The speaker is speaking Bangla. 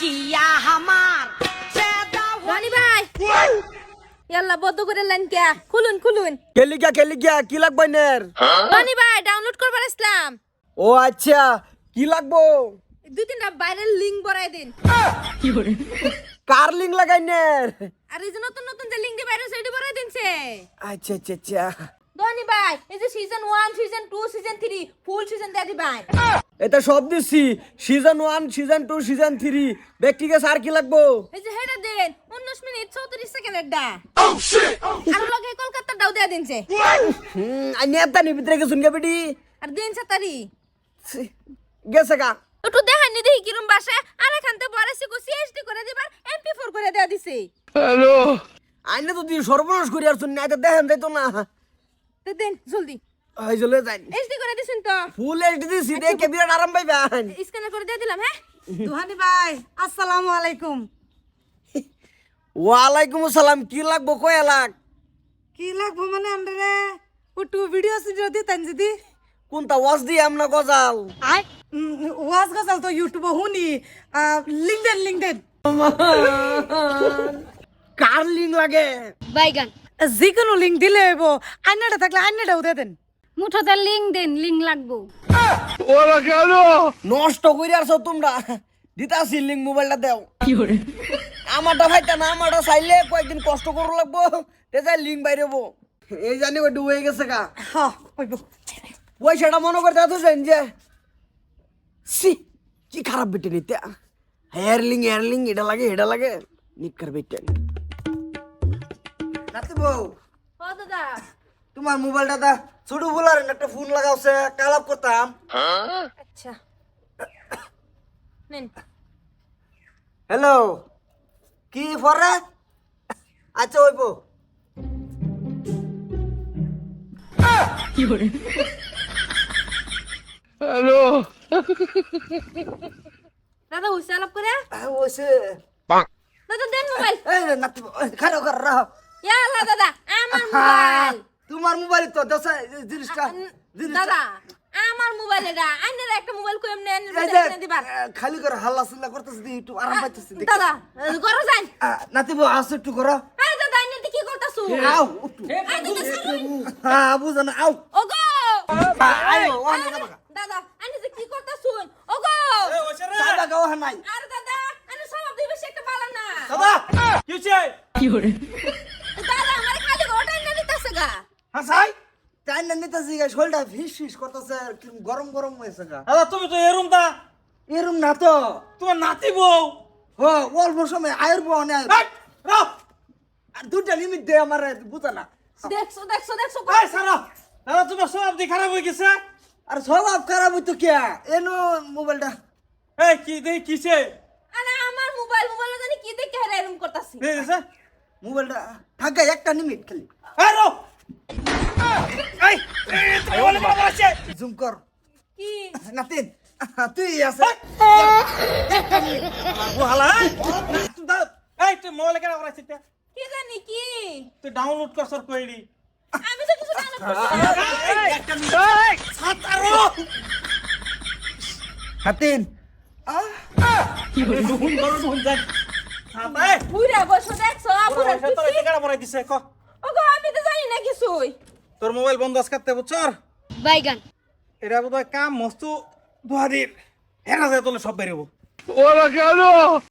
কিয়া হামার। রানী ভাই। ইয়াল্লা বদ্ধ করে লাইন কে খুলুন খুলুন। কেলিকা কেলিকা কি লাগবে নের রানী ভাই ডাউনলোড করবার আসলাম। ও আচ্ছা কি লাগবো? দুই তিনটা বাইরের লিঙ্ক বড়াই দিন। কার লিঙ্ক লাগাই নের আর এই যে নতুন নতুন যে লিঙ্ক দিয়ে বাইরে সেটি বড়াই দিনছে আচ্ছা আচ্ছা আচ্ছা। এই যে season one season two season three full season দিয়ে দিবাই এটা সব দিচ্ছি season one season two season three ব্যক্তিকে স্যার কি লাগবো? এই যে হেডা দেন উনিশ মিনিট চৌত্রিশ সেকেন্ডের ডা। আর লগে কলকাতার ডাউ দেয়া দিনছে। হুম আর নেতা নি ভিতরে গেছুন গে বেটি। আর দিনছে তারি। গেছে গা। একটু দেখান নি দেখি কিরম বাসা। আর এখানতে বড়াইছে কো সিএসডি করে দিবার এমপি ফোর করে দেয়া দিছে। আইনে তো তুই সর্বনাশ করি আর শুন না এটা দেখেন যাইতো না। তো দেন জলদি। ওই চলে যাই। এইচডি করে দিছেন তো। ফুল এইচডি দিছি দেখে বিরাট আরাম পাইবেন। স্ক্যানার করে দিয়ে দিলাম হ্যাঁ? দুহানি ভাই আসসালামু আলাইকুম। ওয়ালাইকুম আসসালাম কি লাগবো কয় লাখ কি লাগবো মানে আন্ডারে ওটু ভিডিও সিডিও দিতেন যদি। কোনটা ওয়াজ দিয়ে আমরা গজাল? ওয়াজ গজাল তো ইউটিউবে শুনি লিঙ্কডেন লিঙ্কডেন কার লিঙ্ক লাগে? বাইগান। যিকোনো লিঙ্ক দিলে হইব আইনাটা থাকলে আইনাটাও দিয়ে দেন। মুঠোতে লিঙ্ক দেন লিঙ্ক লাগবো। ওরা কেন? নষ্ট করে আসো তোমরা। দিতাছি লিঙ্ক মোবাইলটা দাও। কি দেও আমারটা ভাইটা না আমারটা চাইলে কয়েকদিন কষ্ট করো লাগবো তেজাই লিঙ্ক বাইরেবো এই জানি ওই ডুবে গেছে গা। হ্যাঁ হইব। পয়সাটা মনে করতে এত জান যে সি কি খারাপ বেটে নিতে হেয়ার লিঙ্ক হেয়ার এটা লাগে এটা লাগে নিকার বেটে। নাতি বউ। ও দাদা। তোমার মোবাইলটা দা ছোট বলার একটা ফোন লাগাওছে কালাপ করতাম। আচ্ছা। নেন। হ্যালো কি ফরে? আচ্ছা ওইবো। দাদা হইছে আলাপ করে? ওইসে। দাদা দেন মোবাইল এই রে নাতি বউ, এই, খারো খারো রাহ। ইয়া আল্লাহ দাদা আমার মোবাইল। তোমার মোবাইল তো দশ জিনিসটা দাদা আমার মোবাইল এটা আইনের একটা মোবাইল কই এমনি কিনে দিবার খালি করে হাল্লা চিল্লা করতেছি দি, একটু আরাম পাইতেছি দাদা করো যান নাতি বউ আসো একটু করো। এই দাদা আইনের করতাছু? আও দাদা হ্যাঁ বুঝো না আও। ওগো! আয়ো ওখানে দাদা আইনে যে কি করতাছুন ওগো! যাবা গা নাই। আর দাদা আইনে সব দিবে সে একটা বালা না। দাদা কি হচ্ছে দাদা আমার খালি ওটা না দিতাছে হাসাই না নিতেছি শরীরটা ফিস ফিস করতেছে গরম গরম হয়েছে গা। দাদা তুমি তো এরম দা এরম না তো। তোমার নাতি বউ। হ অল্প সময় আয়ের বউ অনেক আর দুটা লিমিট দে আমার বুঝা না। দেখছ দেখছ দেখছ। এই, সারা। দাদা তোমার দিক খারাপ হয়ে গেছে? আর স্বভাব খারাপ হইতো কে এনো মোবাইলটা। এই কি কিছে আরে আমার মোবাইল মোবাইল জানি কি দেখে হেরা এরকম করতাছি। মোবাইলটা থাকা একটা লিমিট খালি। এই জুম কর। কি? নাতিন তুই আছে। এই। তুই দা- এই তুই মোবাইল কেন করাছিস এটা? কি জানি কি? তুই ডাউনলোড করছর কইলি। আমি তো কিছু জানি না। হাতিন নুন করো নুন যাই পুরা বসো দেখছ পুরা তোর তোর কেন বলাই দিছে ক। ওগো আমি তো জানি না কিছুই। তোর মোবাইল বন্ধ আজ কাটতে বুঝছর বাইগান। এটা বোধহয় কাম মস্ত দুহাদির হেরা যায় তোলে সব বেরোবো